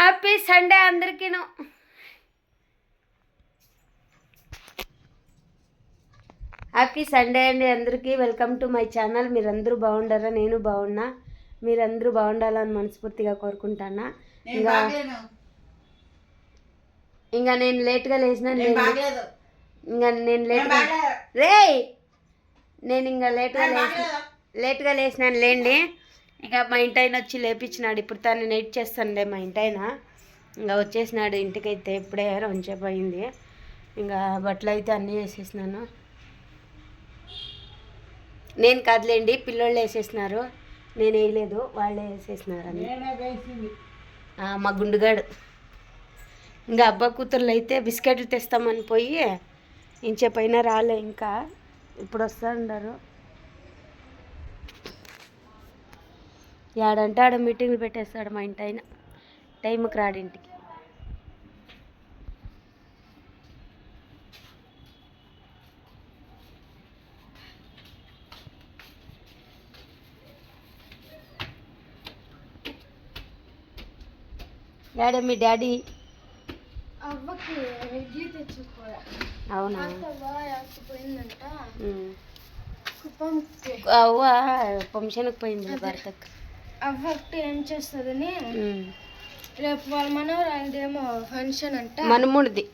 Happy Sunday అందరికీను. Happy Sunday అండి అందరికీ. Welcome to my channel. మీరందరూ బాగుండారా? నేను బాగున్నా. మీరందరూ బాగుండాలని మనస్ఫూర్తిగా కోరుకుంటానా? ఇంకా ఇంకా నేను లేట్గా లేచిన ఇంకా నేను లేట్గా రే నేను ఇంకా లేట్గా లేచిన లేట్గా లేచినాను లేండి. ఇక మా ఇంటి ఆయన వచ్చి లేపించినాడు. ఇప్పుడు తను నైట్ చేస్తానులే మా ఇంటి ఆయన ఇంకా వచ్చేసినాడు ఇంటికైతే ఇప్పుడే రెంచేపు అయింది ఇంకా బట్టలు అయితే అన్నీ వేసేసినాను. నేను కాదులేండి పిల్లోళ్ళు వేసేసినారు. నేను వేయలేదు వాళ్ళే వేసేసినారు మా గుండుగాడు. ఇంకా అబ్బా కూతుర్లు అయితే బిస్కెట్లు తెస్తామని పోయి ఇంచేపైన రాలే ఇంకా. ఇప్పుడు వస్తా ఉన్నారు యాడంటే ఆడ మీటింగ్లు పెట్టేస్తాడు మా ఇంటి ఆయన టైంకి రాడు ఇంటికి. యాడ మీ డాడీ? అవునా? అవ్వ ఫంక్షన్కి పోయింది భర్తకు. అవ్వకి ఏం చేస్తుందని. రేపు వాళ్ళ మనవరాలదేమో ఫంక్షన్ అంట. మనముడిది.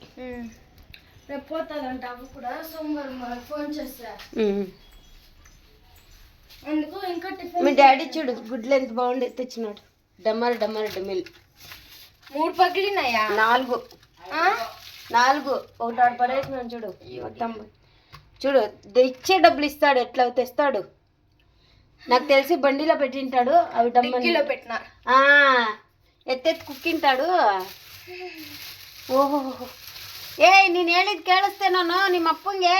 రేపు పోతుందంట అవ్వ కూడా. సోమవారం ఫోన్ చేస్తా. అందుకు ఇంకా మీ టిఫిన్ డాడీ చూడు గుడ్లు ఎంత బాగుండే తెచ్చినాడు. డమ్మర్ డమ్మర్ డమిల్ మూడు పగిలినాయా? నాలుగు? నాలుగు. ఒకటి ఆడ పడేసినాను చూడు మొత్తం. చూడు ఇచ్చే డబ్బులు ఇస్తాడు ఎట్లా తెస్తాడు? నాకు తెలిసి బండిలో పెట్టింటాడు అవి డమ్మర్ డిక్కీలో పెట్టిన ఆ, ఎత్తెత్తి కుక్కింటాడు ఓహో ఏ ನೀನು ಹೇಳಿದ್ ಕೇಳಿಸ್ತೆ ನಾನು ನಿಮ್ಮ ಅಪ್ಪಂಗೆ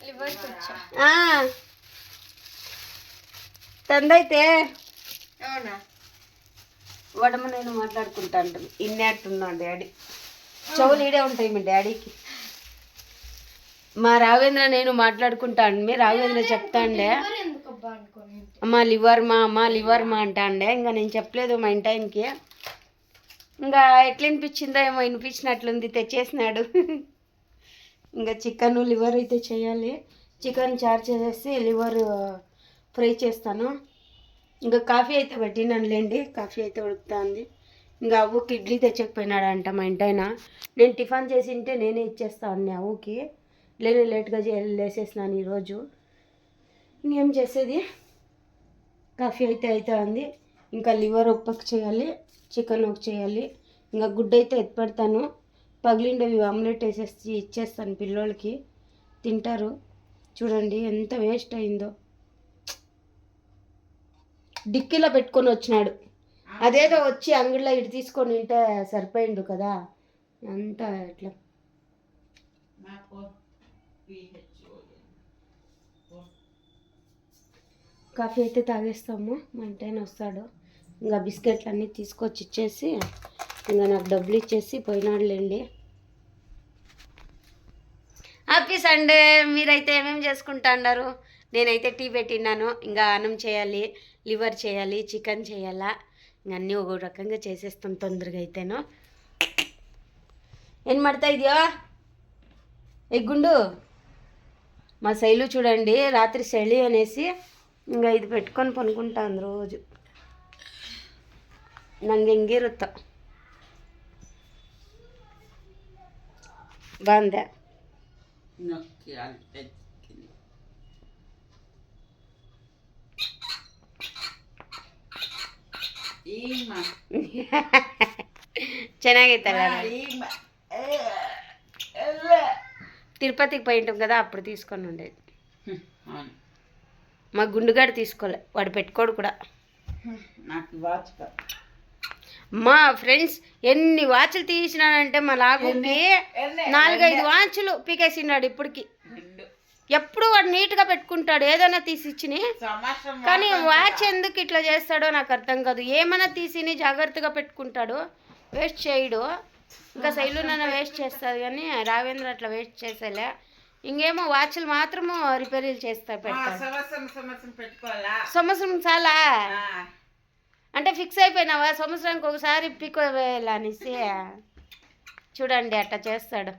లివర్ తెచ్చా ఆ, ತಂದೈತೆ అవునా వడమ నేను మాట్లాడుకుంటాను ఇన్నట్టున్నాడు డాడీ చెవులు ఈడే ఉంటాయి మీ డాడీకి మా రాఘవేంద్ర నేను మాట్లాడుకుంటాను మీ రాఘవేంద్ర చెప్తాండే మరి ఎందుకబ్బా అనుకోని అమ్మ లివర్ మా అమ్మ లివర్ మా అంటాండే. ఇంకా నేను చెప్పలేదు మా ఇంటి ఆయనకి. ఇంకా ఎట్లా వినిపించిందో ఏమో వినిపించినట్లుంది తెచ్చేసినాడు. ఇంకా చికెన్ లివర్ అయితే చేయాలి. చికెన్ చార్ చేసేసి లివర్ ఫ్రై చేస్తాను. ఇంకా కాఫీ అయితే పెట్టినాను లేండి కాఫీ అయితే ఉడుకుతుంది. ఇంకా అవ్వకి ఇడ్లీ తెచ్చకపోయినాడంట మా ఇంటి ఆయన. నేను టిఫిన్ చేసి ఉంటే నేనే ఇచ్చేస్తాను అవ్వకి లేని లేట్గా లేసేసినాను ఈరోజు. ఇంకేం చేసేది కాఫీ అయితే అయితే ఉంది ఇంకా లివర్ ఒక చేయాలి చికెన్ ఒక చేయాలి. ఇంకా గుడ్డ అయితే ఎత్తిపెడతాను. పగిలిండేవి ఆమ్లెట్ వేసేసి ఇచ్చేస్తాను పిల్లోళ్ళకి. తింటారు. చూడండి ఎంత వేస్ట్ అయిందో. డిక్కీలో పెట్టుకొని వచ్చినాడు. అదేదో వచ్చి అంగడిలో ఇటు తీసుకొని ఉంటే సరిపోయిండు కదా. అంతా ఎట్లా కాఫీ అయితే తాగేస్తాము. మా ఇంటైనా వస్తాడు. ఇంకా బిస్కెట్లు అన్నీ తీసుకొచ్చి ఇచ్చేసి ఇంకా నాకు డబ్బులు ఇచ్చేసి పోయినాడులేండి. Happy Sunday. మీరైతే ఏమేమి చేసుకుంటాడారు నేనైతే టీ పెట్టిన్నాను. ఇంకా అన్నం చేయాలి లివర్ చేయాలి చికెన్ చేయాలా. ఇంక అన్నీ ఒక రకంగా చేసేస్తాం తొందరగా అయితేను. ఏం పడతా ఇదియో? ఎగ్గుండు మా శైలు చూడండి. రాత్రి శైలి అనేసి ఇంకా ఇది పెట్టుకొని పనుకుంటాను రోజు ನಂಗೆ ಹೆಂಗಿರುತ್ತ ಬಾಂದೆ ಚೆನ್ನಾಗೈತಲ್ಲ తిరుపతికి పోయి ఉంటాం కదా అప్పుడు తీసుకొని ఉండేది మా గుండుగాడు తీసుకోలే. వాడు పెట్టుకోడు కూడా. నాకు వాచ్ మా ఫ్రెండ్స్ ఎన్ని వాచ్లు తీసినానంటే మా లాగుకి నాలుగైదు వాచ్లు పీకేసినాడు ఇప్పటికి. ఎప్పుడు వాడు నీట్గా పెట్టుకుంటాడు ఏదైనా తీసి ఇచ్చిని సంవత్సరం కానీ వాచ్ ఎందుకు ఇట్లా చేస్తాడో నాకు అర్థం కాదు. ఏమైనా తీసిని జాగ్రత్తగా పెట్టుకుంటాడు వేస్ట్ చేయడు. ఇంకా శైలు నన్ను వేస్ట్ చేస్తుంది కానీ రావేంద్ర అట్లా వేస్ట్ చేసేలే. ఇంకేమో వాచ్లు మాత్రము రిపేరీలు చేస్తా పెడతాడు సంవత్సరం చాలా. ఆ, అంటే ఫిక్స్ అయిపోయినావా? సంవత్సరానికి ఒకసారి పిక్ వేయాలనేసి చూడండి అట్లా చేస్తాడు.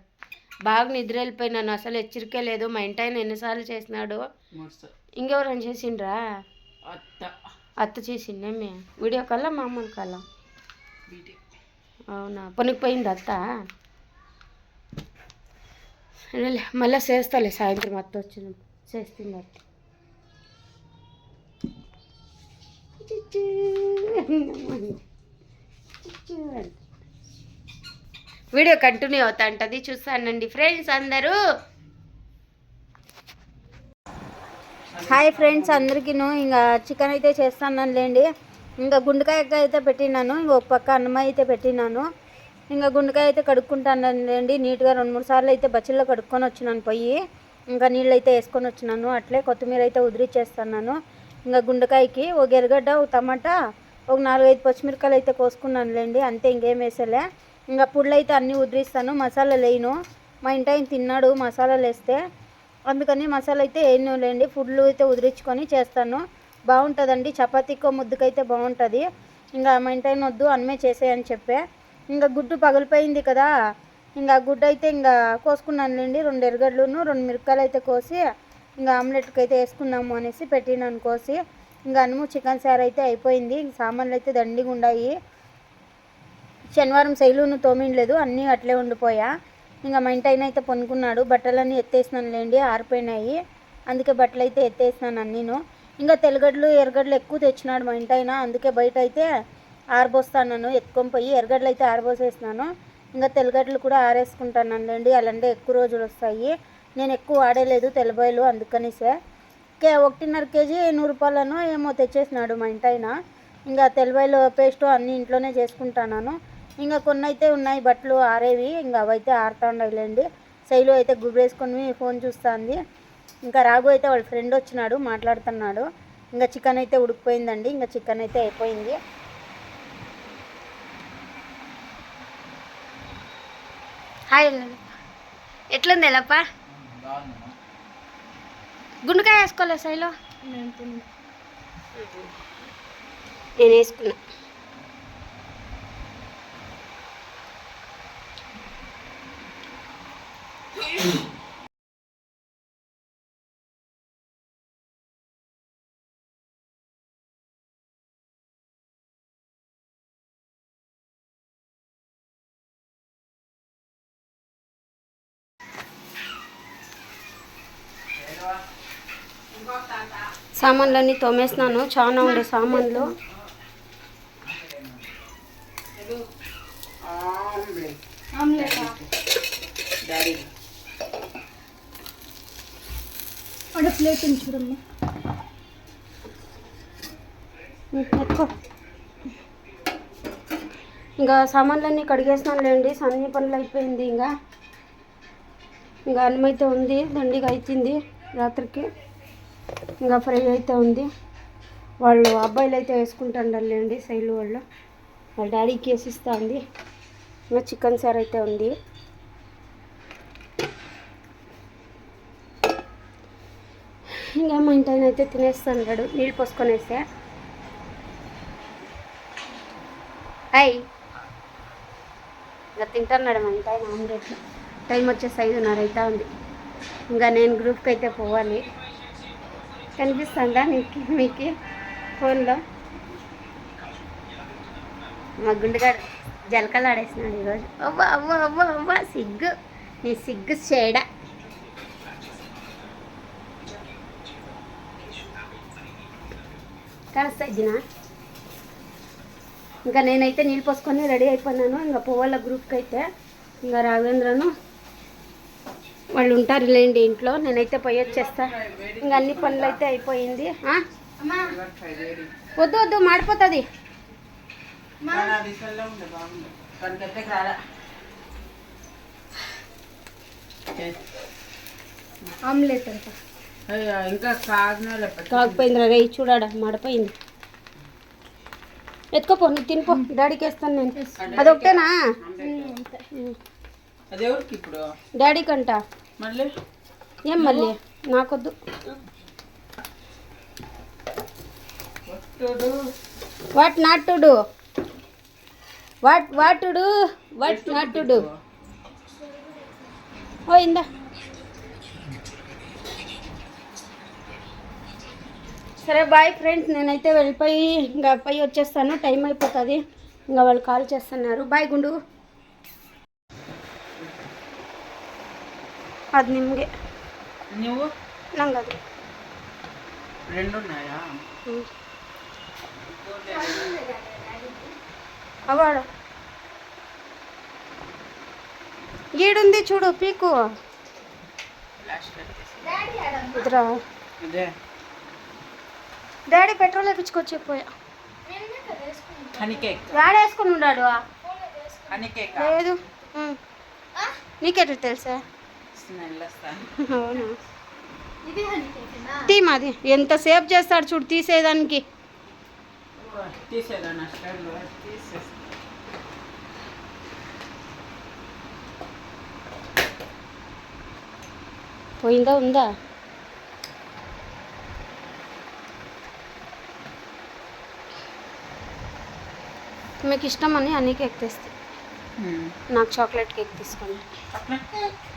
బాగా నిద్ర వెళ్ళిపోయినాను. అసలు హెచ్చరికే లేదు. మా ఇంటి ఆయన ఎన్నిసార్లు చేసినాడు? ఇంకెవరైనా చేసిండ్రా? అత్త. అత్త చేసిండేమే వీడియో కల్లా మామూలు కల్లా అవునా? పనికిపోయింది అత్త? మళ్ళీ చేస్తాలే సాయంత్రం అత్త వచ్చిన చేస్తుంది వీడియో కంటిన్యూ అవుతా ఉంటుంది చూస్తానండి ఫ్రెండ్స్ అందరూ హాయ్ ఫ్రెండ్స్ అందరికీను ఇంకా చికెన్ అయితే చేస్తాను లేండి ఇంకా గుండెకాయ అయితే పెట్టినాను ఇంకొక పక్క అన్నం అయితే పెట్టినాను ఇంకా గుండెకాయ అయితే కడుక్కుంటాను లేండి నీట్గా రెండు మూడు సార్లు అయితే బచ్చిల్లో కడుక్కొని వచ్చినాను పోయి ఇంకా నీళ్ళు అయితే వేసుకొని వచ్చినాను. అట్లే కొత్తిమీర అయితే ఉదిరిచ్చేస్తున్నాను. ఇంకా గుండెకాయకి ఒక ఎర్రగడ్డ ఒక టమాటా ఒక నాలుగైదు పచ్చిమిరకాయలు అయితే కోసుకున్నాను లేండి అంతే ఇంకేం వేసేలే. ఇంకా పుళ్ళు అయితే అన్నీ ఉదిరిస్తాను. మసాలా లేను. మా ఇంటి ఆయన తిన్నాడు మసాలాలు వేస్తే అందుకని మసాలా అయితే వేయనులేండి. ఫుడ్లు అయితే ఉదిరించుకొని చేస్తాను. బాగుంటుందండి. చపాతీకో ముద్దుకైతే బాగుంటుంది. ఇంకా మా ఇంటి ఆయన వద్దు అన్నమే చేసేయని చెప్పే. ఇంకా గుడ్డు పగిలిపోయింది కదా. ఇంకా గుడ్డు అయితే ఇంకా కోసుకున్నానులేండి రెండు ఎరగడ్లను రెండు మిరపకాయలు అయితే కోసి ఇంకా ఆమ్లెట్కి అయితే వేసుకున్నాము అనేసి పెట్టినాను కోసి ఇంకా అన్నము చికెన్ సార్ అయితే అయిపోయింది. ఇంక సామాన్లు అయితే దండిగా ఉన్నాయి శనివారం శైలును తోమిండలేదు అన్నీ అట్లే ఉండిపోయా. ఇంకా మా ఇంటి అయితే పొనుకున్నాడు. బట్టలన్నీ ఎత్తేసినాను లేండి ఆరిపోయినాయి. అందుకే బట్టలు అయితే ఎత్తేసినాను అన్నీను. ఇంకా తెల్లగడ్డలు ఎరగడ్లు ఎక్కువ తెచ్చినాడు మా ఇంటి అందుకే బయట అయితే ఆరబోస్తాను ఎత్తుకొని పోయి ఎర్రగడ్డలు అయితే ఆరబోసేసినాను. ఇంకా తెల్లగడ్డలు కూడా ఆరేసుకుంటాను లేండి అలాంటి ఎక్కువ రోజులు వస్తాయి. నేను ఎక్కువ వాడలేదు తెల్లబాయలు అందుకనిసే. కే ఒకటిన్నర కేజీ నూరు రూపాయలను ఏమో తెచ్చేసినాడు మా ఇంటి ఆయన ఇంకా తెల్లబాయలు పేస్ట్ అన్నీ ఇంట్లోనే చేసుకుంటాను ఇంకా కొన్ని అయితే ఉన్నాయి బట్టలు ఆరేవి. ఇంకా అవైతే ఆరుతా ఉండలేండి శైలు అయితే గుబేసుకొని ఫోన్ చూస్తుంది. ఇంకా రాఘు అయితే వాళ్ళ ఫ్రెండ్ వచ్చినాడు మాట్లాడుతున్నాడు. ఇంకా చికెన్ అయితే ఉడికిపోయిందండి. ఇంకా చికెన్ అయితే అయిపోయింది. హాయ్ ఎట్లుంది బాగుందమ్మా గుండెకాయ వేసుకోలే శైలు నేను తిన్నా నేను సామాన్లన్నీ తోమేసినాను. చాలా ఉండే సామాన్లు. ప్లేట్ చూడమ్మా. ఎక్కువ. ఇంకా సామాన్లన్నీ కడిగేసినాను లేండి. సన్ని పనులు అయిపోయింది ఇంకా. ఇంకా అన్నం అయితే ఉంది. దండిగా అయిపోయింది రాత్రికి. ఇంకా ఫ్రై అయితే ఉంది. వాళ్ళు అబ్బాయిలు అయితే వేసుకుంటాండారు లేండి శైలు వాళ్ళు. వాళ్ళ డాడీకి వేసిస్తా ఉంది. ఇంకా చికెన్ సార్ అయితే ఉంది. ఇంకా మా ఇంటి ఆయన అయితే తినేస్తున్నాడు నీళ్ళు పోసుకొనేస్తే అయ్ ఇంకా తింటున్నాడు మా ఇంటి ఆయన ఆమ్లెట్. టైం వచ్చేసి ఐదున్నర అవుతా ఉంది. ఇంకా నేను గ్రూప్కి అయితే పోవాలి. కనిపిస్తుందా మీకు మీకు ఫోన్లో? మా గుండెగాడు జలకలు ఆడేసినాడు ఈరోజు. అవ్వ అవ్వ అవ్వ అవ్వ సిగ్గు. నీ సిగ్గు చేడ. కాస్త జినా ఇంకా నేనైతే నీళ్ళు పోసుకొని రెడీ అయిపోయినాను. ఇంకా పోవాల గ్రూప్కి అయితే ఇంకా రాఘవేంద్రను వాళ్ళు ఉంటారు లేండి ఇంట్లో. నేనైతే పోయి వచ్చేస్తా. ఇంకా అన్ని పనులు అయితే అయిపోయింది. వద్దు వద్దు మాడిపోతుంది. ఆమ్లెట్ అంట. ఇంకా కాకపోయిందిరా రే చూడాడా మాడిపోయింది. ఎత్తుకోపో నువ్వు తినిపో. డాడీకి వేస్తాను నేను అదొకటేనా ఇప్పుడు? అంట మళ్ళీ? ఏం మళ్ళీ? నాకొద్దు. What not to do what what to do what not to do ఓ ఇందా. సరే బాయ్ ఫ్రెండ్స్ నేనైతే వెళ్ళిపోయి ఇంకా పై వచ్చేస్తాను. టైం అయిపోతుంది. ఇంకా వాళ్ళు కాల్ చేస్తున్నారు. బాయ్ గుండు. అది ನಿಮಗೆ నువ్వు? ನಂಗೆ ಅದು రెండు ఉన్నాయా అవాడు ఈడుంది చూడు పీకు. డాడీ పెట్రోల్ ఎక్కించుకొచ్చి పోయా. వాడేసుకుని ఉన్నాడు లేదు. నీకెట్లు తెలుసా? తీ మాది. ఎంత సేవ్ చేస్తాడు చూడు తీసేదానికి. పోయిందా ఉందా? మీకు ఇష్టమని అన్ని కేక్ తెస్తే. నాకు చాక్లెట్ కేక్ తీసుకోండి అట్లా నాకు రెండు ఇష్టం.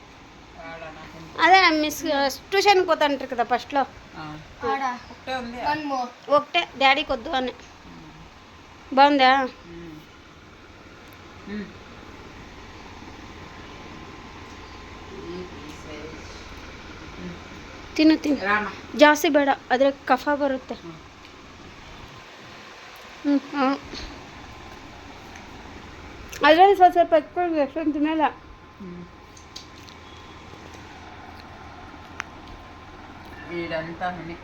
అదే మిస్ ట్యూషన్కి పోతాంటారు కదా ఫస్ట్లో ఆ. ಆಡ ఒకటే ఉంది ಒನ್ ಮೋರ್ ఒకటే డాడీకి వద్దు అని బాగుందా మ్మ్. మ్మ్. ತಿನ್ನು ತಿನ್ನು ರಾಮ ಜಾಸ್ತಿ ಬೇಡ ಆದರೆ ಕಫ ಬರುತ್ತೆ ಹ್ಮ್. ಹ್ಞೂ ಹ್ಞೂ ಅದರಲ್ಲಿ ಸ್ವಲ್ಪ ಸ್ವಲ್ಪ ಎತ್ಕೊಂಡು ಎಷ್ಟೊಂದು ತಿನ್ನಲ್ಲ మ్మ్. ఇదంతా హనీ